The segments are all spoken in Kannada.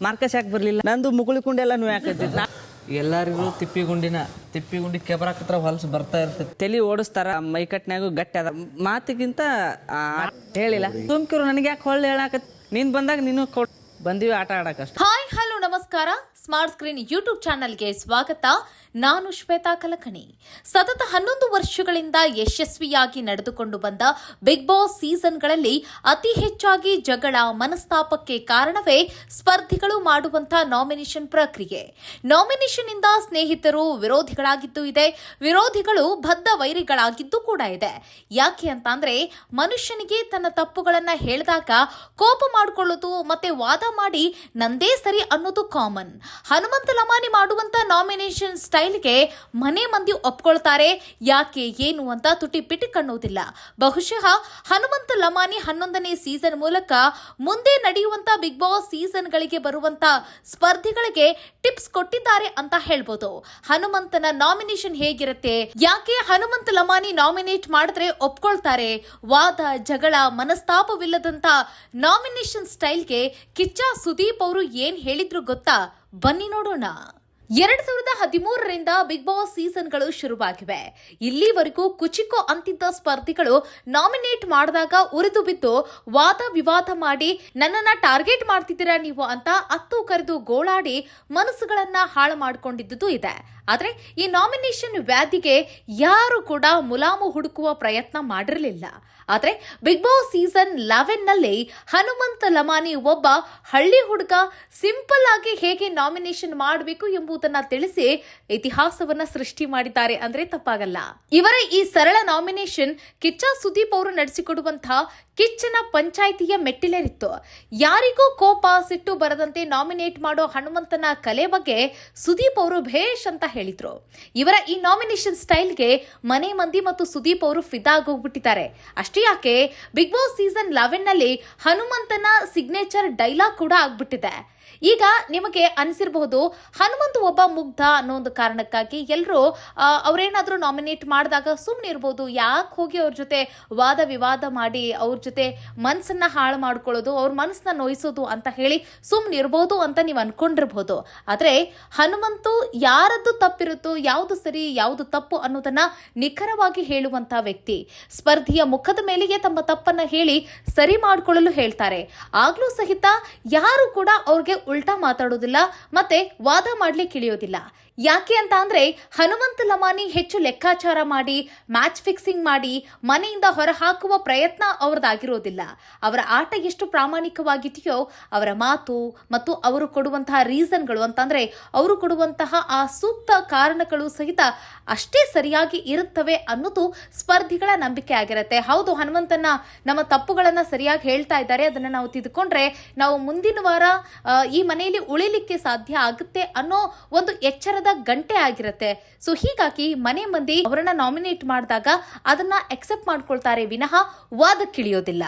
ಮಾರ್ಕಸ್ ಯಾಕೆ ಬರಲಿಲ್ಲ? ನಂದು ಮುಗುಳಿ ಎಲ್ಲ ನೋವು ಯಾಕೈತಿ? ಎಲ್ಲರಿಗೂ ತಿಪ್ಪಿಗುಂಡಿನ ತಿಪ್ಪಿಗುಂಡಿ ಕೆಬರಾಕತ್ರ ಹೊಲಸು ಬರ್ತಾ ಇರ್ತೈತಿ. ತಲೆ ಓಡಿಸ್ತಾರ ಮೈಕಟ್ನ್ಯಾಗು ಗಟ್ಟಿ ಅದ ಮಾತಿಗಿಂತ ಆ, ಹೇಳಿಲ್ಲ. ತುಮಕೂರು ನನಗೆ ಯಾಕೆ ಹೊಳ್ಳಿ ಹೇಳಾಕತ್ ನೀನ್ ಬಂದಾಗ ನೀನು ಕೊಡ್ ಬಂದಿವಿ ಆಟ ಆಡಕಷ್ಟ ನಮಸ್ಕಾರ. ಸ್ಮಾರ್ಟ್ ಸ್ಕ್ರೀನ್ ಯೂಟ್ಯೂಬ್ ಚಾನೆಲ್ಗೆ ಸ್ವಾಗತ. ನಾನು ಶ್ವೇತಾ ಕಲಕಣಿ. ಸತತ ಹನ್ನೊಂದು ವರ್ಷಗಳಿಂದ ಯಶಸ್ವಿಯಾಗಿ ನಡೆದುಕೊಂಡು ಬಂದ ಬಿಗ್ ಬಾಸ್ ಸೀಸನ್ಗಳಲ್ಲಿ ಅತಿ ಹೆಚ್ಚಾಗಿ ಜಗಳ ಮನಸ್ತಾಪಕ್ಕೆ ಕಾರಣವೇ ಸ್ಪರ್ಧಿಗಳು ಮಾಡುವಂತಹ ನಾಮಿನೇಷನ್ ಪ್ರಕ್ರಿಯೆ. ನಾಮಿನೇಷನ್ ಇಂದ ಸ್ನೇಹಿತರು ವಿರೋಧಿಗಳಾಗಿದ್ದು ಇದೆ. ವಿರೋಧಿಗಳು ಬದ್ಧ ವೈರಿಗಳಾಗಿದ್ದು ಕೂಡ ಇದೆ. ಯಾಕೆ ಅಂತ ಅಂದ್ರೆ ಮನುಷ್ಯನಿಗೆ ತನ್ನ ತಪ್ಪುಗಳನ್ನ ಹೇಳಿದಾಗ ಕೋಪ ಮಾಡಿಕೊಳ್ಳೋದು ಮತ್ತೆ ವಾದ ಮಾಡಿ ನಂದೇ ಸರಿ ಅನ್ನೋದು ಕಾಮನ್ ಹನುಮಂತ ಲಮಾನಿ ಮಾಡುವಂತ ನಾಮಿನೇಷನ್ ಸ್ಟೈಲ್ಗೆ ಮನೆ ಮಂದಿ ಒಪ್ಕೊಳ್ತಾರೆ. ಯಾಕೆ, ಏನು ಅಂತ ತುಟಿ ಪಿಟಿ ಕಣ್ಣೋದಿಲ್ಲ. ಬಹುಶಃ ಹನುಮಂತ ಲಮಾನಿ ಹನ್ನೊಂದನೇ ಸೀಸನ್ ಮೂಲಕ ಮುಂದೆ ನಡೆಯುವಂತ ಬಿಗ್ ಬಾಸ್ ಸೀಸನ್ಗಳಿಗೆ ಬರುವಂತ ಸ್ಪರ್ಧಿಗಳಿಗೆ ಟಿಪ್ಸ್ ಕೊಟ್ಟಿದ್ದಾರೆ ಅಂತ ಹೇಳ್ಬೋದು. ಹನುಮಂತನ ನಾಮಿನೇಷನ್ ಹೇಗಿರುತ್ತೆ? ಯಾಕೆ ಹನುಮಂತ ಲಮಾನಿ ನಾಮಿನೇಟ್ ಮಾಡಿದ್ರೆ ಒಪ್ಕೊಳ್ತಾರೆ? ವಾದ, ಜಗಳ, ಮನಸ್ತಾಪವಿಲ್ಲದಂತ ನಾಮಿನೇಷನ್ ಸ್ಟೈಲ್ಗೆ ಕಿಚ್ಚ ಸುದೀಪ್ ಅವರು ಏನ್ ಹೇಳಿದ್ರು ಗೊತ್ತಾ? ಬನ್ನಿ ನೋಡೋಣ. ಎರಡ್ ಸಾವಿರದ ಹದಿಮೂರರಿಂದ ಬಿಗ್ ಬಾಸ್ ಸೀಸನ್ಗಳು ಶುರುವಾಗಿವೆ. ಇಲ್ಲಿವರೆಗೂ ಕುಚಿಕೋ ಅಂತಿದ್ದ ಸ್ಪರ್ಧಿಗಳು ನಾಮಿನೇಟ್ ಮಾಡಿದಾಗ ಉರಿದು ಬಿದ್ದು ವಾದ ವಿವಾದ ಮಾಡಿ ನನ್ನನ್ನ ಟಾರ್ಗೆಟ್ ಮಾಡ್ತಿದ್ದೀರಾ ನೀವು ಅಂತ ಅತ್ತು ಕರೆದು ಗೋಳಾಡಿ ಮನಸ್ಸುಗಳನ್ನ ಹಾಳು ಮಾಡಿಕೊಂಡಿದ್ದುದು ಇದೆ. ಆದರೆ ಈ ನಾಮಿನೇಷನ್ ವ್ಯಾಧಿಗೆ ಯಾರು ಕೂಡ ಮುಲಾಮು ಹುಡುಕುವ ಪ್ರಯತ್ನ ಮಾಡಿರಲಿಲ್ಲ. ಆದ್ರೆ ಬಿಗ್ ಬಾಸ್ ಸೀಸನ್ ಲೆವೆನ್ನಲ್ಲಿ ಹನುಮಂತ ಲಮಾನಿ ಒಬ್ಬ ಹಳ್ಳಿ ಹುಡುಗ ಸಿಂಪಲ್ ಆಗಿ ಹೇಗೆ ನಾಮಿನೇಷನ್ ಮಾಡಬೇಕು ಎಂಬುದನ್ನ ತಿಳಿಸಿ ಇತಿಹಾಸವನ್ನ ಸೃಷ್ಟಿ ಮಾಡಿದ್ದಾರೆ ಅಂದ್ರೆ ತಪ್ಪಾಗಲ್ಲ. ಇವರ ಈ ಸರಳ ನಾಮಿನೇಷನ್ ಕಿಚ್ಚ ಸುದೀಪ್ ಅವರು ನಡೆಸಿಕೊಡುವಂತಹ ಕಿಚ್ಚನ ಪಂಚಾಯಿತಿಯ ಮೆಟ್ಟಿಲೇರಿತ್ತು. ಯಾರಿಗೂ ಕೋಪ, ಸಿಟ್ಟು ಬರದಂತೆ ನಾಮಿನೇಟ್ ಮಾಡೋ ಹನುಮಂತನ ಕಲೆ ಬಗ್ಗೆ ಸುದೀಪ್ ಅವರು ಭೇಷ್ ಅಂತ ಹೇಳಿದ್ರು. ಇವರ ಈ ನಾಮಿನೇಷನ್ ಸ್ಟೈಲ್ಗೆ ಮನೆ ಮಂದಿ ಮತ್ತು ಸುದೀಪ್ ಅವರು ಫಿದಾ ಆಗೋಗ್ಬಿಟ್ಟಿದ್ದಾರೆ ಅಷ್ಟೇ ಯಾಕೆ ಬಿಗ್ ಬಾಸ್ ಸೀಸನ್ ಲೆವೆನ್ನಲ್ಲಿ ಹನುಮಂತನ ಸಿಗ್ನೇಚರ್ ಡೈಲಾಗ್ ಕೂಡ ಆಗ್ಬಿಟ್ಟಿದೆ. ಈಗ ನಿಮಗೆ ಅನಿಸಿರಬಹುದು ಹನುಮಂತ ಒಬ್ಬ ಮುಗ್ಧ ಅನ್ನೋ ಒಂದು ಕಾರಣಕ್ಕಾಗಿ ಎಲ್ಲರೂ ಅವ್ರೇನಾದ್ರೂ ನಾಮಿನೇಟ್ ಮಾಡಿದಾಗ ಸುಮ್ಮನೆ ಇರ್ಬೋದು. ಯಾಕೆ ಹೋಗಿ ಅವ್ರ ಜೊತೆ ವಾದ ವಿವಾದ ಮಾಡಿ ಅವ್ರ ಜೊತೆ ಮನಸ್ಸನ್ನ ಹಾಳು ಮಾಡ್ಕೊಳ್ಳೋದು, ಅವ್ರ ಮನಸ್ಸನ್ನ ನೋಯಿಸೋದು ಅಂತ ಹೇಳಿ ಸುಮ್ಮನೆ ಇರ್ಬೋದು ಅಂತ ನೀವು ಅನ್ಕೊಂಡಿರ್ಬೋದು. ಆದರೆ ಹನುಮಂತು ಯಾರದ್ದು ತಪ್ಪಿರುತ್ತೋ, ಯಾವುದು ಸರಿ, ಯಾವುದು ತಪ್ಪು ಅನ್ನೋದನ್ನ ನಿಖರವಾಗಿ ಹೇಳುವಂತ ವ್ಯಕ್ತಿ. ಸ್ಪರ್ಧಿಯ ಮುಖದ ಮೇಲೆಯೇ ತಮ್ಮ ತಪ್ಪನ್ನ ಹೇಳಿ ಸರಿ ಮಾಡಿಕೊಳ್ಳಲು ಹೇಳ್ತಾರೆ. ಆಗ್ಲೂ ಸಹಿತ ಯಾರು ಕೂಡ ಅವ್ರಿಗೆ ಉಲ್ಟಾ ಮಾತಾಡೋದಿಲ್ಲ ಮತ್ತೆ ವಾದ ಮಾಡ್ಲಿಕ್ಕೆ ಇಳಿಯೋದಿಲ್ಲ. ಯಾಕೆ ಅಂತ ಅಂದ್ರೆ ಹನುಮಂತ ಲಮಾನಿ ಹೆಚ್ಚು ಲೆಕ್ಕಾಚಾರ ಮಾಡಿ ಮ್ಯಾಚ್ ಫಿಕ್ಸಿಂಗ್ ಮಾಡಿ, ಮನೆಯಿಂದ ಹೊರಹಾಕುವ ಪ್ರಯತ್ನ ಅವರದಾಗಿರೋದಿಲ್ಲ ಅವರ ಆಟ ಎಷ್ಟು ಪ್ರಾಮಾಣಿಕವಾಗಿದೆಯೋ, ಅವರ ಮಾತು ಮತ್ತು ಅವರು ಕೊಡುವಂತಹ ರೀಸನ್ಗಳು ಅಂತಂದ್ರೆ ಅವರು ಕೊಡುವಂತಹ ಆ ಸೂಕ್ತ ಕಾರಣಗಳು ಸಹಿತ ಅಷ್ಟೇ ಸರಿಯಾಗಿ ಇರುತ್ತವೆ ಅನ್ನೋದು ಸ್ಪರ್ಧಿಗಳ ನಂಬಿಕೆ ಆಗಿರುತ್ತೆ. ಹೌದು ಹನುಮಂತನ ನಮ್ಮ ತಪ್ಪುಗಳನ್ನು ಸರಿಯಾಗಿ ಹೇಳ್ತಾ ಇದ್ದಾರೆ. ಅದನ್ನ ನಾವು ತಿದ್ಕೊಂಡ್ರೆ ನಾವು ಮುಂದಿನ ವಾರ ಈ ಮನೆಯಲ್ಲಿ ಉಳಿಲಿಕ್ಕೆ ಸಾಧ್ಯ ಆಗುತ್ತೆ ಅನ್ನೋ ಒಂದು ಎಚ್ಚರದ ಗಂಟೆ ಆಗಿರುತ್ತೆ. ಸೊ ಹೀಗಾಗಿ ಮನೆ ಮಂದಿ ಅವರನ್ನ ನಾಮಿನೇಟ್ ಮಾಡಿದಾಗ ಅದನ್ನ ಅಕ್ಸೆಪ್ಟ್ ಮಾಡ್ಕೊಳ್ತಾರೆ ವಿನಃ ವಾದಕ್ಕಿಳಿಯೋದಿಲ್ಲ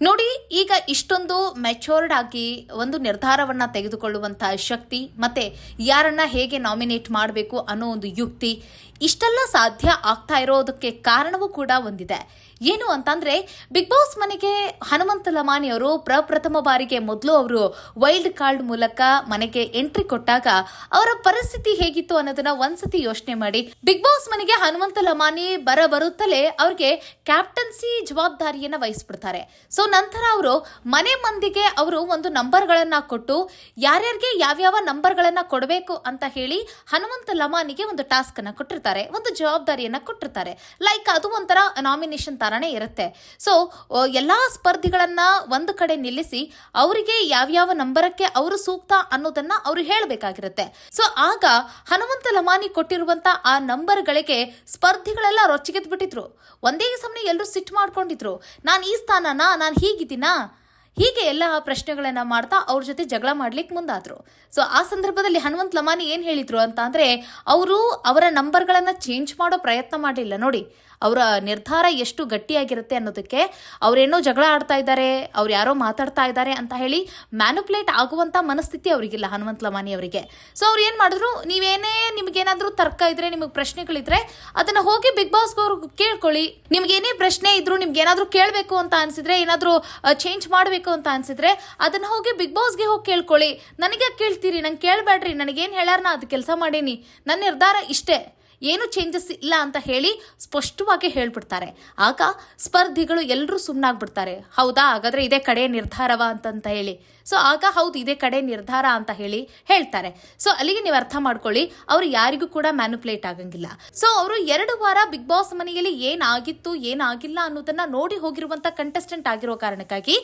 ನೋಡಿ, ಈಗ ಇಷ್ಟೊಂದು ಮೆಚೋರ್ಡ್ ಆಗಿ ಒಂದು ನಿರ್ಧಾರವನ್ನ ತೆಗೆದುಕೊಳ್ಳುವಂತಹ ಶಕ್ತಿ ಮತ್ತೆ ಯಾರನ್ನ ಹೇಗೆ ನಾಮಿನೇಟ್ ಮಾಡಬೇಕು ಅನ್ನೋ ಒಂದು ಯುಕ್ತಿ ಇಷ್ಟೆಲ್ಲ ಸಾಧ್ಯ ಆಗ್ತಾ ಇರೋದಕ್ಕೆ ಕಾರಣವೂ ಕೂಡ ಒಂದಿದೆ. ಏನು ಅಂತಂದ್ರೆ, ಬಿಗ್ ಬಾಸ್ ಮನೆಗೆ ಹನುಮಂತ ಲಮಾನಿ ಅವರು ಪ್ರಪ್ರಥಮ ಬಾರಿಗೆ ಮೊದಲು ಅವರು ವೈಲ್ಡ್ ಕಾರ್ಡ್ ಮೂಲಕ ಮನೆಗೆ ಎಂಟ್ರಿ ಕೊಟ್ಟಾಗ ಅವರ ಪರಿಸ್ಥಿತಿ ಹೇಗಿತ್ತು ಅನ್ನೋದನ್ನ ಒಂದ್ಸತಿ ಯೋಚನೆ ಮಾಡಿ, ಬಿಗ್ ಬಾಸ್ ಮನೆಗೆ ಹನುಮಂತ ಲಮಾನಿ ಬರ ಬರುತ್ತಲೇ ಅವ್ರಿಗೆ ಕ್ಯಾಪ್ಟನ್ಸಿ ಜವಾಬ್ದಾರಿಯನ್ನ ವಹಿಸ್ಬಿಡ್ತಾರೆ. ಸೊ, ನಂತರ ಅವರು ಮನೆ ಮಂದಿಗೆ ಅವರು ಒಂದು ನಂಬರ್ಗಳನ್ನ ಕೊಟ್ಟು, ಯಾರ್ಯಾರಿಗೆ ಯಾವ್ಯಾವ ನಂಬರ್ಗಳನ್ನ ಕೊಡಬೇಕು ಅಂತ ಹೇಳಿ ಹನುಮಂತ ಲಮಾನಿಗೆ ಒಂದು ಟಾಸ್ಕ್ ಅನ್ನ ಕೊಟ್ಟಿರ್ತಾರೆ. ಒಂದು ಜವಾಬ್ದಾರಿಯನ್ನ ಕೊಟ್ಟಿರ್ತಾರೆ. ಲೈಕ್ ಅದು ಒಂಥರ ನಾಮಿನೇಷನ್ ತರಾನೇ ಇರುತ್ತೆ. ಸೊ ಎಲ್ಲಾ ಸ್ಪರ್ಧಿಗಳನ್ನ ಒಂದು ಕಡೆ ನಿಲ್ಲಿಸಿ ಅವರಿಗೆ ಯಾವ್ಯಾವ ನಂಬರಕ್ಕೆ ಅವರು ಸೂಕ್ತ ಅನ್ನೋದನ್ನ ಅವರು ಹೇಳಬೇಕಾಗಿರುತ್ತೆ. ಸೊ ಆಗ ಹನುಮಂತ ಲಮಾನಿ ಕೊಟ್ಟಿರುವಂತ ಆ ನಂಬರ್ಗಳಿಗೆ ಸ್ಪರ್ಧಿಗಳೆಲ್ಲ ರೊಚ್ಚಿಗೆದ್ಬಿಟ್ಟಿದ್ರು. ಒಂದೇ ಸಮನೆ ಎಲ್ಲರೂ ಸಿಟ್ ಮಾಡ್ಕೊಂಡಿದ್ರು. ನಾನು ಈ ಸ್ಥಾನನಾ, ನಾನು ಹೀಗಿದ್ದೀನಾ? ಹೀಗೆ ಎಲ್ಲ ಪ್ರಶ್ನೆಗಳನ್ನ ಮಾಡ್ತಾ ಅವ್ರ ಜೊತೆ ಜಗಳ ಮಾಡ್ಲಿಕ್ಕೆ ಮುಂದಾದ್ರು. ಸೊ ಆ ಸಂದರ್ಭದಲ್ಲಿ ಹನುಮಂತ್ ಲಮಾನಿ ಏನ್ ಹೇಳಿದ್ರು ಅಂತ ಅಂದ್ರೆ, ಅವರು ಅವರ ನಂಬರ್ಗಳನ್ನ ಚೇಂಜ್ ಮಾಡೋ ಪ್ರಯತ್ನ ಮಾಡಲಿಲ್ಲ, ನೋಡಿ. ಅವರ ನಿರ್ಧಾರ ಎಷ್ಟು ಗಟ್ಟಿಯಾಗಿರುತ್ತೆ ಅನ್ನೋದಕ್ಕೆ ಅವರೇನೋ ಜಗಳ ಆಡ್ತಾ ಇದ್ದಾರೆ, ಅವ್ರು ಯಾರೋ ಮಾತಾಡ್ತಾ ಇದ್ದಾರೆ ಅಂತ ಹೇಳಿ ಮ್ಯಾನುಪ್ಲೇಟ್ ಆಗುವಂತ ಮನಸ್ಥಿತಿ ಅವರಿಗಿಲ್ಲ ಹನುಮಂತ ಲಮಾನಿ ಅವರಿಗೆ. ಸೊ ಅವ್ರು ಏನು ಮಾಡಿದ್ರು, ನೀವೇನೇ ನಿಮಗೇನಾದರೂ ತರ್ಕ ಇದ್ರೆ, ನಿಮಗೆ ಪ್ರಶ್ನೆಗಳಿದ್ರೆ ಅದನ್ನ ಹೋಗಿ ಬಿಗ್ ಬಾಸ್ ಅವ್ರಿಗೆ ಕೇಳ್ಕೊಳ್ಳಿ. ನಿಮ್ಗೆ ಏನೇ ಪ್ರಶ್ನೆ ಇದ್ರು ನಿಮ್ಗೆ ಏನಾದರೂ ಕೇಳಬೇಕು ಅಂತ ಅನ್ಸಿದ್ರೆ, ಏನಾದರೂ ಚೇಂಜ್ ಮಾಡಬೇಕು ಅಂತ ಅನ್ಸಿದ್ರೆ ಅದನ್ನ ಹೋಗಿ ಬಿಗ್ ಬಾಸ್ಗೆ ಹೋಗಿ ಕೇಳ್ಕೊಳ್ಳಿ. ನನಗೆ ಕೇಳ್ತೀರಿ? ನಂಗೆ ಕೇಳಬೇಡ್ರಿ ನನಗೇನು ಹೇಳ್ಯಾರ ನಾ ಅದು ಕೆಲಸ ಮಾಡೀನಿ. ನನ್ನ ನಿರ್ಧಾರ ಇಷ್ಟೇ. ಏನು ಚೇಂಜಸ್ ಇಲ್ಲ ಅಂತ ಹೇಳಿ ಸ್ಪಷ್ಟವಾಗಿ ಹೇಳ್ಬಿಡ್ತಾರೆ. ಆಗ ಸ್ಪರ್ಧಿಗಳು ಎಲ್ಲರೂ ಸುಮ್ಮನಾಗ್ಬಿಡ್ತಾರೆ ಹೌದಾ? ಹಾಗಾದ್ರೆ ಇದೇ ಕಡೆ ನಿರ್ಧಾರವ ಅಂತಂತ ಹೇಳಿ. ಸೊ ಆಗ ಹೌದು, ಇದೇ ಕಡೆ ನಿರ್ಧಾರ ಅಂತ ಹೇಳಿ ಹೇಳ್ತಾರೆ. ಸೊ ಅಲ್ಲಿಗೆ ನೀವು ಅರ್ಥ ಮಾಡ್ಕೊಳ್ಳಿ, ಅವರು ಯಾರಿಗೂ ಕೂಡ ಮ್ಯಾನುಪ್ಲೇಟ್ ಆಗಂಗಿಲ್ಲ. ಸೊ ಅವರು ಎರಡು ವಾರ ಬಿಗ್ ಬಾಸ್ ಮನೆಯಲ್ಲಿ ಏನಾಗಿತ್ತು, ಏನಾಗಿಲ್ಲ ಅನ್ನೋದನ್ನ ನೋಡಿ ಹೋಗಿರುವಂತ ಕಂಟೆಸ್ಟೆಂಟ್ ಆಗಿರೋ ಕಾರಣಕ್ಕಾಗಿ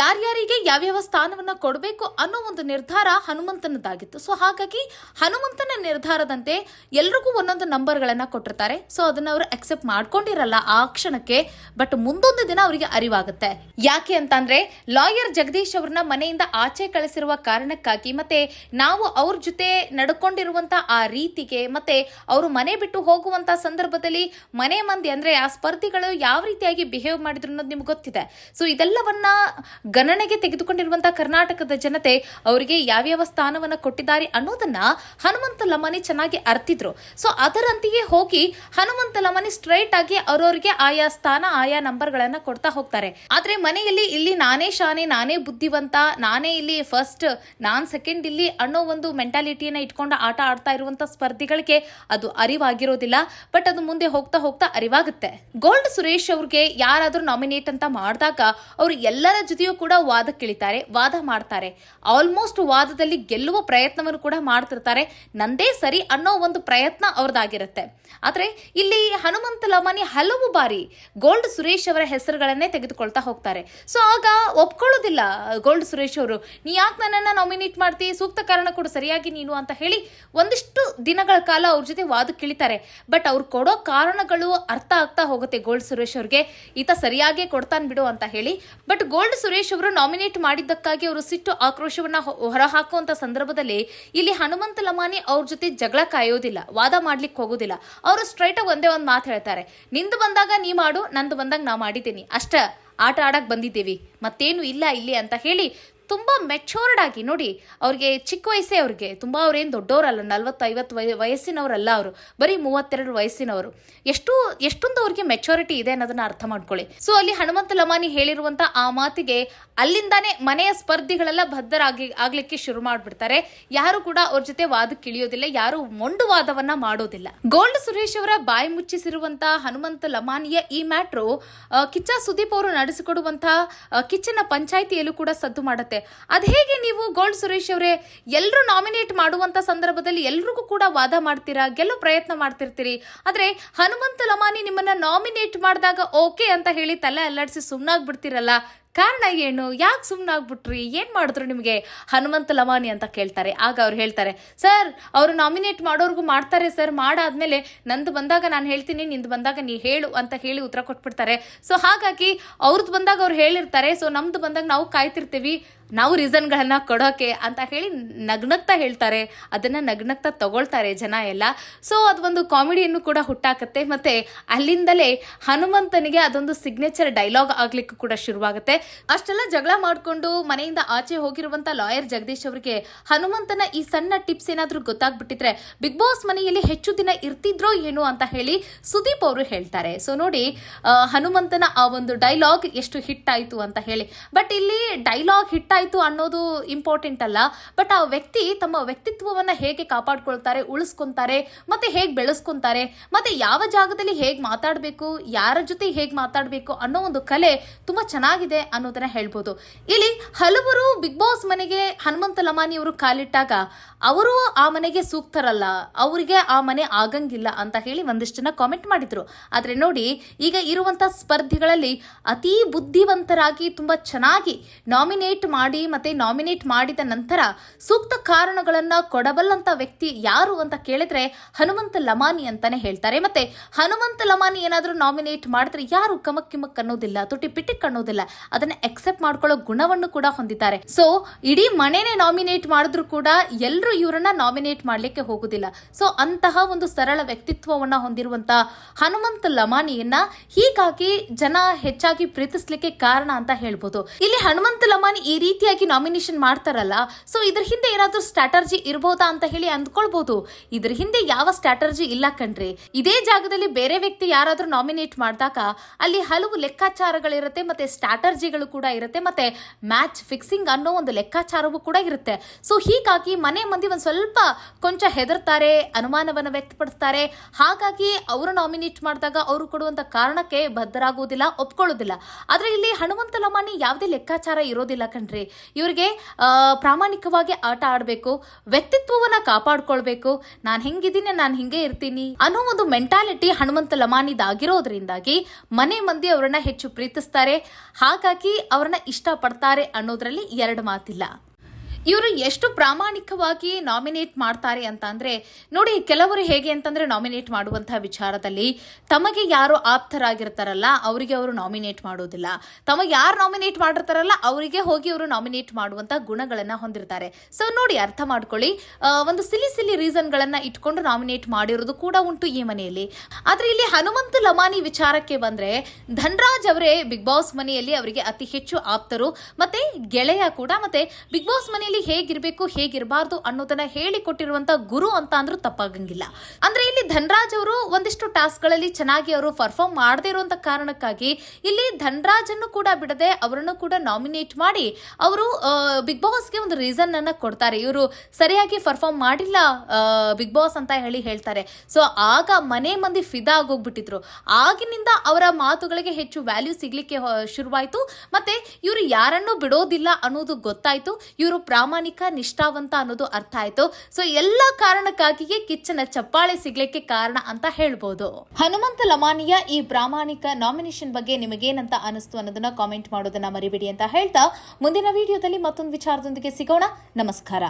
ಯಾರ್ಯಾರಿಗೆ ಯಾವ್ಯಾವ ಸ್ಥಾನವನ್ನ ಕೊಡಬೇಕು ಅನ್ನೋ ಒಂದು ನಿರ್ಧಾರ ಹನುಮಂತನದ್ದಾಗಿತ್ತು. ಸೊ ಹಾಗಾಗಿ ಹನುಮಂತನ ನಿರ್ಧಾರದಂತೆ ಎಲ್ರಿಗೂ ಒಂದೊಂದು ನಂಬರ್ಗಳನ್ನ ಕೊಟ್ಟಿರ್ತಾರೆ. ಸೊ ಅದನ್ನ ಅವರು ಅಕ್ಸೆಪ್ಟ್ ಮಾಡ್ಕೊಂಡಿರಲ್ಲ ಆ ಕ್ಷಣಕ್ಕೆ ಬಟ್ ಮುಂದೊಂದು ದಿನ ಅವರಿಗೆ ಅರಿವಾಗುತ್ತೆ. ಯಾಕೆ ಅಂತಂದ್ರೆ ಲಾಯರ್ ಜಗದೀಶ್ ಅವ್ರನ್ನ ಮನೆಯಿಂದ ಆಚೆ ಕಳಿಸಿರುವ ಕಾರಣಕ್ಕಾಗಿ ಮತ್ತೆ ನಾವು ಅವ್ರ ಜೊತೆ ನಡ್ಕೊಂಡಿರುವಂತ ಆ ರೀತಿಗೆ ಮತ್ತೆ ಅವರು ಮನೆ ಬಿಟ್ಟು ಹೋಗುವಂತ ಸಂದರ್ಭದಲ್ಲಿ ಮನೆ ಮಂದಿ ಅಂದ್ರೆ ಆ ಸ್ಪರ್ಧಿಗಳು ಯಾವ ರೀತಿಯಾಗಿ ಬಿಹೇವ್ ಮಾಡಿದ್ರು ಅನ್ನೋದು ನಿಮ್ಗೆ ಗೊತ್ತಿದೆ. ಸೊ ಇದೆಲ್ಲವನ್ನ ಗಣನೆಗೆ ತೆಗೆದುಕೊಂಡಿರುವಂತ ಕರ್ನಾಟಕದ ಜನತೆ ಅವರಿಗೆ ಯಾವ್ಯಾವ ಸ್ಥಾನವನ್ನ ಕೊಟ್ಟಿದ್ದಾರೆ ಅನ್ನೋದನ್ನ ಹನುಮಂತ ಲಮ್ಮನೆ ಚೆನ್ನಾಗಿ ಅರ್ತಿದ್ರು. ಸೊ ಅದರಂತೆಯೇ ಹೋಗಿ ಹನುಮಂತಲ ಮನೆ ಸ್ಟ್ರೈಟ್ ಆಗಿ ಅವ್ರವ್ರಿಗೆ ಆಯಾ ಸ್ಥಾನ, ಆಯಾ ನಂಬರ್ಗಳನ್ನ ಕೊಡ್ತಾ ಹೋಗ್ತಾರೆ. ಆದ್ರೆ ಮನೆಯಲ್ಲಿ ಇಲ್ಲಿ ನಾನೇ ಶಾನೆ, ನಾನೇ ಬುದ್ಧಿವಂತ, ನಾನೇ ಇಲ್ಲಿ ಫಸ್ಟ್ ನಾನ್ ಸೆಕೆಂಡ್ ಇಲ್ಲಿ ಅನ್ನೋ ಒಂದು ಮೆಂಟಾಲಿಟಿಯನ್ನ ಇಟ್ಕೊಂಡು ಆಟ ಆಡ್ತಾ ಇರುವಂತ ಸ್ಪರ್ಧಿಗಳಿಗೆ ಅದು ಅರಿವಾಗಿರೋದಿಲ್ಲ. ಬಟ್ ಅದು ಮುಂದೆ ಹೋಗ್ತಾ ಹೋಗ್ತಾ ಅರಿವಾಗುತ್ತೆ. ಗೋಲ್ಡ್ ಸುರೇಶ್ ಅವ್ರಿಗೆ ಯಾರಾದ್ರೂ ನಾಮಿನೇಟ್ ಅಂತ ಮಾಡಿದಾಗ ಅವರು ಎಲ್ಲರ ಜೊತೆಯೂ ಕೂಡ ವಾದಕ್ಕಿಳಿತಾರೆ ವಾದ ಮಾಡ್ತಾರೆ. ಆಲ್ಮೋಸ್ಟ್ ವಾದದಲ್ಲಿ ಗೆಲ್ಲುವ ಪ್ರಯತ್ನವನ್ನು ಕೂಡ ಮಾಡ್ತಿರ್ತಾರೆ. ನಂದೇ ಸರಿ ಅನ್ನೋ ಒಂದು ಪ್ರಯತ್ನ ಅವ್ರದ್ದಾಗಿರುತ್ತೆ ಆದ್ರೆ ಇಲ್ಲಿ ಹನುಮಂತ ಲಮಾನಿ ಹಲವು ಬಾರಿ ಗೋಲ್ಡ್ ಸುರೇಶ್ ಅವರ ಹೆಸರುಗಳನ್ನೇ ತೆಗೆದುಕೊಳ್ತಾ ಹೋಗ್ತಾರೆ. ಸೊ ಆಗ ಒಪ್ಕೊಳ್ಳೋದಿಲ್ಲ ಗೋಲ್ಡ್ ಸುರೇಶ್ ಅವರು. ನೀ ಯಾಕೆ ನನ್ನನ್ನು ನಾಮಿನೇಟ್ ಮಾಡ್ತಿ? ಸೂಕ್ತ ಕಾರಣ ಕೊಡು, ಸರಿಯಾಗಿ ನೀನು ಅಂತ ಹೇಳಿ ಒಂದಿಷ್ಟು ದಿನಗಳ ಕಾಲ ಅವ್ರ ಜೊತೆ ವಾದಕ್ಕಿಳಿತಾರೆ ಬಟ್ ಅವ್ರು ಕೊಡೋ ಕಾರಣಗಳು ಅರ್ಥ ಆಗ್ತಾ ಹೋಗುತ್ತೆ ಗೋಲ್ಡ್ ಸುರೇಶ್ ಅವ್ರಿಗೆ. ಈತ ಸರಿಯಾಗೇ ಕೊಡ್ತಾನೆ ಬಿಡು ಅಂತ ಹೇಳಿ. ಬಟ್ ಗೋಲ್ಡ್ ಸುರೇಶ್ ಅವರು ನಾಮಿನೇಟ್ ಮಾಡಿದ್ದಕ್ಕಾಗಿ ಅವರು ಸಿಟ್ಟು ಆಕ್ರೋಶವನ್ನ ಹೊರಹಾಕುವಂತ ಸಂದರ್ಭದಲ್ಲಿ ಇಲ್ಲಿ ಹನುಮಂತ ಲಮಾನಿ ಅವ್ರ ಜೊತೆ ಜಗಳ ಕಾಯೋದಿಲ್ಲ. ವಾದ ಮಾಡ್ಲಿಕ್ಕೆ ಹೋಗೋದಿಲ್ಲ. ಅವರು ಸ್ಟ್ರೈಟ್ ಆಗಿ ಒಂದೇ ಒಂದು ಮಾತು ಹೇಳ್ತಾರೆ. ನಿಂದು ಬಂದಾಗ ನೀ ಮಾಡು, ನಂದು ಬಂದಾಗ ನಾ ಮಾಡಿದ್ದೀನಿ. ಅಷ್ಟ, ಆಟ ಆಡಕ್ಕೆ ಬಂದಿದ್ದೀವಿ. ಮತ್ತೇನು ಇಲ್ಲ ಇಲ್ಲಿ ಅಂತ ಹೇಳಿ ತುಂಬ ಮೆಚೋರ್ಡ್ ಆಗಿ ನೋಡಿ, ಅವ್ರಿಗೆ ಚಿಕ್ಕ ವಯಸ್ಸೇ ಅವ್ರಿಗೆ. ತುಂಬ ಅವ್ರೇನು ದೊಡ್ಡವರಲ್ಲ, ನಲ್ವತ್ತೈವತ್ತು ವಯ, ವಯಸ್ಸಿನವರಲ್ಲ ಅವರು. ಬರೀ ಮೂವತ್ತೆರಡು ವಯಸ್ಸಿನವರು. ಎಷ್ಟು, ಎಷ್ಟೊಂದು ಅವ್ರಿಗೆ ಮೆಚೋರಿಟಿ ಇದೆ ಅನ್ನೋದನ್ನ ಅರ್ಥ ಮಾಡ್ಕೊಳ್ಳಿ. ಸೊ ಅಲ್ಲಿ ಹನುಮಂತ ಲಮಾನಿ ಹೇಳಿರುವಂತ ಆ ಮಾತಿಗೆ ಅಲ್ಲಿಂದಾನೇ ಮನೆಯ ಸ್ಪರ್ಧಿಗಳೆಲ್ಲ ಬದ್ಧರಾಗಿ ಆಗ್ಲಿಕ್ಕೆ ಶುರು ಮಾಡ್ಬಿಡ್ತಾರೆ. ಯಾರು ಕೂಡ ಅವ್ರ ಜೊತೆ ವಾದಕ್ಕೆ ಇಳಿಯೋದಿಲ್ಲ ಯಾರು ಮೊಂಡು ವಾದವನ್ನ ಮಾಡೋದಿಲ್ಲ. ಗೋಲ್ಡ್ ಸುರೇಶ್ ಅವರ ಬಾಯಿ ಮುಚ್ಚಿಸಿರುವಂತ ಹನುಮಂತ ಲಮಾನಿಯ ಈ ಮ್ಯಾಟ್ರು ಕಿಚ್ಚ ಸುದೀಪ್ ಅವರು ನಡೆಸಿಕೊಡುವಂತಹ ಕಿಚ್ಚನ ಪಂಚಾಯಿತಿಯಲ್ಲೂ ಕೂಡ ಸದ್ದು ಮಾಡುತ್ತೆ. ಅದ್ ಹೇಗೆ ನೀವು ಗೋಲ್ಡ್ ಸುರೇಶ್ ಅವರೇ ಎಲ್ಲರೂ ನಾಮಿನೇಟ್ ಮಾಡುವಂತ ಸಂದರ್ಭದಲ್ಲಿ ಎಲ್ರಿಗೂ ಕೂಡ ವಾದ ಮಾಡ್ತೀರಾ? ಗೆಲ್ಲೋ ಪ್ರಯತ್ನ ಮಾಡ್ತಿರ್ತೀರಿ. ಆದ್ರೆ ಹನುಮಂತ ಲಮಾನಿ ನಿಮ್ಮನ್ನ ನಾಮಿನೇಟ್ ಮಾಡಿದಾಗ ಓಕೆ ಅಂತ ಹೇಳಿ ತಲೆ ಅಲ್ಲಾಡಿಸಿ ಸುಮ್ಮನಾಗ್ಬಿಡ್ತೀರಲ್ಲ ಕಾರಣ ಏನು? ಯಾಕೆ ಸುಮ್ಮನಾಗ್ಬಿಟ್ರಿ ಏನು ಮಾಡಿದ್ರು ನಿಮಗೆ? ಹನುಮಂತ ಲಮಾನಿ ಅಂತ ಕೇಳ್ತಾರೆ. ಆಗ ಅವ್ರು ಹೇಳ್ತಾರೆ, ಸರ್, ಅವರು ನಾಮಿನೇಟ್ ಮಾಡೋರ್ಗು ಮಾಡ್ತಾರೆ ಸರ್. ಮಾಡಾದ್ಮೇಲೆ ನಂದು ಬಂದಾಗ ನಾನು ಹೇಳ್ತೀನಿ, ನಿಂದು ಬಂದಾಗ ನೀ ಹೇಳು ಅಂತ ಹೇಳಿ ಉತ್ತರ ಕೊಟ್ಬಿಡ್ತಾರೆ. ಸೊ ಹಾಗಾಗಿ ಅವ್ರದ್ದು ಬಂದಾಗ ಅವ್ರು ಹೇಳಿರ್ತಾರೆ. ಸೊ ನಮ್ದು ಬಂದಾಗ ನಾವು ಕಾಯ್ತಿರ್ತೀವಿ. ನಾವು ರೀಸನ್ಗಳನ್ನು ಕೊಡೋಕೆ ಅಂತ ಹೇಳಿ ನಗ್ನಗ್ತಾ ಹೇಳ್ತಾರೆ, ಅದನ್ನ ನಗ್ನಗ್ತಾ ತಗೊಳ್ತಾರೆ ಜನ ಎಲ್ಲ. ಸೊ ಅದೊಂದು ಕಾಮಿಡಿಯನ್ನು ಕೂಡ ಹುಟ್ಟಾಕತ್ತೆ. ಮತ್ತೆ ಅಲ್ಲಿಂದಲೇ ಹನುಮಂತನಿಗೆ ಅದೊಂದು ಸಿಗ್ನೇಚರ್ ಡೈಲಾಗ್ ಆಗ್ಲಿಕ್ಕೂ ಕೂಡ ಶುರುವಾಗುತ್ತೆ. ಅಷ್ಟೆಲ್ಲ ಜಗಳ ಮಾಡಿಕೊಂಡು ಮನೆಯಿಂದ ಆಚೆ ಹೋಗಿರುವಂತ ಲಾಯರ್ ಜಗದೀಶ್ ಅವರಿಗೆ ಹನುಮಂತನ ಈ ಸಣ್ಣ ಟಿಪ್ಸ್ ಏನಾದರೂ ಗೊತ್ತಾಗ್ಬಿಟ್ಟಿದ್ರೆ ಬಿಗ್ ಬಾಸ್ ಮನೆಯಲ್ಲಿ ಹೆಚ್ಚು ದಿನ ಇರ್ತಿದ್ರೋ ಏನೋ ಅಂತ ಹೇಳಿ ಸುದೀಪ್ ಅವರು ಹೇಳ್ತಾರೆ. ಸೊ ನೋಡಿ ಹನುಮಂತನ ಆ ಒಂದು ಡೈಲಾಗ್ ಎಷ್ಟು ಹಿಟ್ ಆಯ್ತು ಅಂತ ಹೇಳಿ. ಬಟ್ ಇಲ್ಲಿ ಡೈಲಾಗ್ ಹಿಟ್ ಆಯ್ತು ಅನ್ನೋದು ಇಂಪಾರ್ಟೆಂಟ್ ಅಲ್ಲ. ಬಟ್ ಆ ವ್ಯಕ್ತಿ ತಮ್ಮ ವ್ಯಕ್ತಿತ್ವವನ್ನ ಹೇಗೆ ಕಾಪಾಡ್ಕೊಳ್ತಾರೆ, ಉಳಿಸ್ಕೊಂತಾರೆ, ಮತ್ತೆ ಹೇಗೆ ಬೆಳೆಸ್ಕೊಂತಾರೆ, ಮತ್ತೆ ಯಾವ ಜಾಗದಲ್ಲಿ ಹೇಗೆ ಮಾತಾಡಬೇಕು, ಯಾರ ಜೊತೆ ಹೇಗೆ ಮಾತಾಡಬೇಕು ಅನ್ನೋ ಒಂದು ಕಲೆ ತುಂಬಾ ಚೆನ್ನಾಗಿದೆ ಅನ್ನೋದನ್ನ ಹೇಳ್ಬೋದು. ಇಲ್ಲಿ ಹಲವರು ಬಿಗ್ ಬಾಸ್ ಮನೆಗೆ ಹನುಮಂತ ಲಮಾನಿ ಅವರು ಕಾಲಿಟ್ಟಾಗ ಅವರು ಆ ಮನೆಗೆ ಸೂಕ್ತರಲ್ಲ, ಅವರಿಗೆ ಆ ಮನೆ ಆಗಂಗಿಲ್ಲ ಅಂತ ಹೇಳಿ ಒಂದಿಷ್ಟು ಜನ ಕಾಮೆಂಟ್ ಮಾಡಿದ್ರು. ಆದ್ರೆ ನೋಡಿ, ಈಗ ಇರುವಂತ ಸ್ಪರ್ಧಿಗಳಲ್ಲಿ ಅತಿ ಬುದ್ಧಿವಂತರಾಗಿ ತುಂಬಾ ಚೆನ್ನಾಗಿ ನಾಮಿನೇಟ್ ಮಾಡಿ ಮಾಡಿ ಮತ್ತೆ ನಾಮಿನೇಟ್ ಮಾಡಿದ ನಂತರ ಸೂಕ್ತ ಕಾರಣಗಳನ್ನ ಕೊಡಬಲ್ಲಂತ ವ್ಯಕ್ತಿ ಯಾರು ಅಂತ ಕೇಳಿದ್ರೆ ಹನುಮಂತ ಲಮಾನಿ ಅಂತಾನೆ ಹೇಳ್ತಾರೆ. ಮತ್ತೆ ಹನುಮಂತ ಲಮಾನಿ ಏನಾದರೂ ನಾಮಿನೇಟ್ ಮಾಡಿದ್ರೆ ಯಾರು ಕಮಕ್ ಕಿಮಕ್ ಅನ್ನೋದಿಲ್ಲ, ತುಟಿ ಪಿಟಿಕ್ ಅನ್ನೋದಿಲ್ಲ, ಅದನ್ನ ಎಕ್ಸೆಪ್ಟ್ ಮಾಡ್ಕೊಳ್ಳೋ ಗುಣವನ್ನು ಕೂಡ ಹೊಂದಿದ್ದಾರೆ. ಸೊ ಇಡೀ ಮನೆನೇ ನಾಮಿನೇಟ್ ಮಾಡಿದ್ರು ಕೂಡ ಎಲ್ಲರೂ ಇವರನ್ನ ನಾಮಿನೇಟ್ ಮಾಡ್ಲಿಕ್ಕೆ ಹೋಗುದಿಲ್ಲ. ಸೊ ಅಂತಹ ಒಂದು ಸರಳ ವ್ಯಕ್ತಿತ್ವವನ್ನ ಹೊಂದಿರುವಂತ ಹನುಮಂತ ಲಮಾನಿಯನ್ನ ಹೀಗಾಗಿ ಜನ ಹೆಚ್ಚಾಗಿ ಪ್ರೀತಿಸ್ಲಿಕ್ಕೆ ಕಾರಣ ಅಂತ ಹೇಳ್ಬೋದು. ಇಲ್ಲಿ ಹನುಮಂತ ಲಮಾನಿ ಈ ರೀತಿಯಾಗಿ ನಾಮಿನೇಷನ್ ಮಾಡ್ತಾರಲ್ಲ ಸೊ ಇದ್ರ ಹಿಂದೆ ಏನಾದ್ರೂ ಸ್ಟ್ರಾಟರ್ಜಿ ಇರ್ಬೋದಾ ಅಂತ ಹೇಳಿ ಅಂದ್ಕೊಳ್ಬಹುದು ಇದ್ರ ಹಿಂದೆ ಯಾವ ಸ್ಟ್ರಾಟರ್ಜಿ ಇಲ್ಲ ಕಣ್ರಿ. ಇದೇ ಜಾಗದಲ್ಲಿ ಬೇರೆ ವ್ಯಕ್ತಿ ಯಾರಾದ್ರೂ ನಾಮಿನೇಟ್ ಮಾಡಿದಾಗ, ಅಲ್ಲಿ ಹಲವು ಲೆಕ್ಕಾಚಾರಗಳಿರುತ್ತೆ ಮತ್ತೆ ಸ್ಟ್ರಾಟರ್ಜಿಗಳು ಕೂಡ ಇರುತ್ತೆ ಮತ್ತೆ ಮ್ಯಾಚ್ ಫಿಕ್ಸಿಂಗ್ ಅನ್ನೋ ಒಂದು ಲೆಕ್ಕಾಚಾರವೂ ಕೂಡ ಇರುತ್ತೆ. ಸೊ ಹೀಗಾಗಿ ಮನೆ ಮಂದಿ ಒಂದ್ ಸ್ವಲ್ಪ ಕೊಂಚ ಹೆದರ್ತಾರೆ, ಅನುಮಾನವನ್ನು ವ್ಯಕ್ತಪಡಿಸ್ತಾರೆ. ಹಾಗಾಗಿ ಅವರು ನಾಮಿನೇಟ್ ಮಾಡಿದಾಗ ಅವರು ಕೊಡುವಂತ ಕಾರಣಕ್ಕೆ ಬದ್ಧರಾಗುವುದಿಲ್ಲ ಒಪ್ಕೊಳ್ಳೋದಿಲ್ಲ ಆದ್ರೆ ಇಲ್ಲಿ ಹನುಮಂತ ಲಮಾಣಿ ಯಾವುದೇ ಲೆಕ್ಕಾಚಾರ ಇರೋದಿಲ್ಲ ಕಣ್ರಿ. ಇವರಿಗೆ ಆ, ಪ್ರಾಮಾಣಿಕವಾಗಿ ಆಟ ಆಡಬೇಕು ವ್ಯಕ್ತಿತ್ವವನ್ನ ಕಾಪಾಡ್ಕೊಳ್ಬೇಕು. ನಾನು ಹೆಂಗಿದ್ದೀನಿ ನಾನು ಹಿಂಗೆ ಇರ್ತೀನಿ ಅನ್ನೋ ಒಂದು ಮೆಂಟಾಲಿಟಿ ಹನುಮಂತ ಲಮಾನಿದಾಗಿರೋದ್ರಿಂದಾಗಿ ಮನೆ ಮಂದಿ ಅವರನ್ನ ಹೆಚ್ಚು ಪ್ರೀತಿಸ್ತಾರೆ. ಹಾಗಾಗಿ ಅವರನ್ನ ಇಷ್ಟಪಡ್ತಾರೆ ಅನ್ನೋದ್ರಲ್ಲಿ ಎರಡು ಮಾತಿಲ್ಲ. ಇವರು ಎಷ್ಟು ಪ್ರಾಮಾಣಿಕವಾಗಿ ನಾಮಿನೇಟ್ ಮಾಡ್ತಾರೆ ಅಂತ ಅಂದ್ರೆ ನೋಡಿ ಕೆಲವರು ಹೇಗೆ ಅಂತಂದ್ರೆ ನಾಮಿನೇಟ್ ಮಾಡುವಂತಹ ವಿಚಾರದಲ್ಲಿ ತಮಗೆ ಯಾರು ಆಪ್ತರಾಗಿರ್ತಾರಲ್ಲ, ಅವರಿಗೆ ಅವರು ನಾಮಿನೇಟ್ ಮಾಡೋದಿಲ್ಲ ತಮಗೆ ಯಾರು ನಾಮಿನೇಟ್ ಮಾಡಿರ್ತಾರಲ್ಲ, ಅವರಿಗೆ ಹೋಗಿ ಅವರು ನಾಮಿನೇಟ್ ಮಾಡುವಂತ ಗುಣಗಳನ್ನ ಹೊಂದಿರ್ತಾರೆ. ಸೊ ನೋಡಿ ಅರ್ಥ ಮಾಡ್ಕೊಳ್ಳಿ. ಒಂದು ಸಿಲಿ ಸಿಲಿ ರೀಸನ್ಗಳನ್ನ ಇಟ್ಕೊಂಡು ನಾಮಿನೇಟ್ ಮಾಡಿರೋದು ಕೂಡ ಉಂಟು ಈ ಮನೆಯಲ್ಲಿ. ಆದರೆ ಇಲ್ಲಿ ಹನುಮಂತ ಲಮಾನಿ ವಿಚಾರಕ್ಕೆ ಬಂದ್ರೆ, ಧನ್ರಾಜ್ ಅವರೇ ಬಿಗ್ ಬಾಸ್ ಮನೆಯಲ್ಲಿ ಅವರಿಗೆ ಅತಿ ಹೆಚ್ಚು ಆಪ್ತರು, ಮತ್ತೆ ಗೆಳೆಯ ಕೂಡ, ಮತ್ತೆ ಬಿಗ್ ಬಾಸ್ ಮನೆಯಲ್ಲಿ ಹೇಗಿರ್ಬೇಕು, ಹೇಗಿರಬಾರ್ದು ಅನ್ನೋದನ್ನ ಹೇಳಿಕೊಟ್ಟಿರುವಂತ ಗುರು ಅಂತ ಅಂದ್ರೂ ತಪ್ಪಾಗಂಗಿಲ್ಲ. ಅಂದ್ರೆ ಇಲ್ಲಿ ಧನ್ರಾಜ್ ಅವರು ಒಂದಿಷ್ಟು ಟಾಸ್ಕ್ಗಳಲ್ಲಿ ಚೆನ್ನಾಗಿ ಅವರು ಪರ್ಫಾರ್ಮ್ ಮಾಡದೇ ಇರುವಂತ ಕಾರಣಕ್ಕಾಗಿ ಇಲ್ಲಿ ಧನ್ರಾಜ್ ಅನ್ನು ಕೂಡ ಬಿಡದೆ ಅವರನ್ನು ಕೂಡ ನಾಮಿನೇಟ್ ಮಾಡಿ ಅವರು ಬಿಗ್ ಬಾಸ್ಗೆ ಒಂದು ರೀಸನ್ ಅನ್ನ ಕೊಡ್ತಾರೆ. ಇವರು ಸರಿಯಾಗಿ ಪರ್ಫಾರ್ಮ್ ಮಾಡಿಲ್ಲ ಬಿಗ್ ಬಾಸ್ ಅಂತ ಹೇಳಿ ಹೇಳ್ತಾರೆ. ಸೊ ಆಗ ಮನೆ ಮಂದಿ ಫಿದಾ ಆಗೋಗ್ಬಿಟ್ಟಿದ್ರು. ಆಗಿನಿಂದ ಅವರ ಮಾತುಗಳಿಗೆ ಹೆಚ್ಚು ವ್ಯಾಲ್ಯೂ ಸಿಗ್ಲಿಕ್ಕೆ ಶುರುವಾಯ್ತು. ಮತ್ತೆ ಇವರು ಯಾರನ್ನು ಬಿಡೋದಿಲ್ಲ ಅನ್ನೋದು ಗೊತ್ತಾಯ್ತು. ಇವರು ಪ್ರಾಮಾಣಿಕ, ನಿಷ್ಠಾವಂತ ಅನ್ನೋದು ಅರ್ಥ ಆಯ್ತು. ಸೊ ಎಲ್ಲ ಕಾರಣಕ್ಕಾಗಿಯೇ ಕಿಚ್ಚನ ಚಪ್ಪಾಳೆ ಸಿಗ್ಲಿಕ್ಕೆ ಕಾರಣ ಅಂತ ಹೇಳ್ಬೋದು. ಹನುಮಂತ ಲಮಾನಿಯ ಈ ಪ್ರಾಮಾಣಿಕ ನಾಮಿನೇಷನ್ ಬಗ್ಗೆ ನಿಮಗೇನಂತ ಅನಿಸ್ತು ಅನ್ನೋದನ್ನ ಕಾಮೆಂಟ್ ಮಾಡೋದನ್ನ ಮರಿಬೇಡಿ ಅಂತ ಹೇಳ್ತಾ, ಮುಂದಿನ ವಿಡಿಯೋದಲ್ಲಿ ಮತ್ತೊಂದು ವಿಚಾರದೊಂದಿಗೆ ಸಿಗೋಣ. ನಮಸ್ಕಾರ.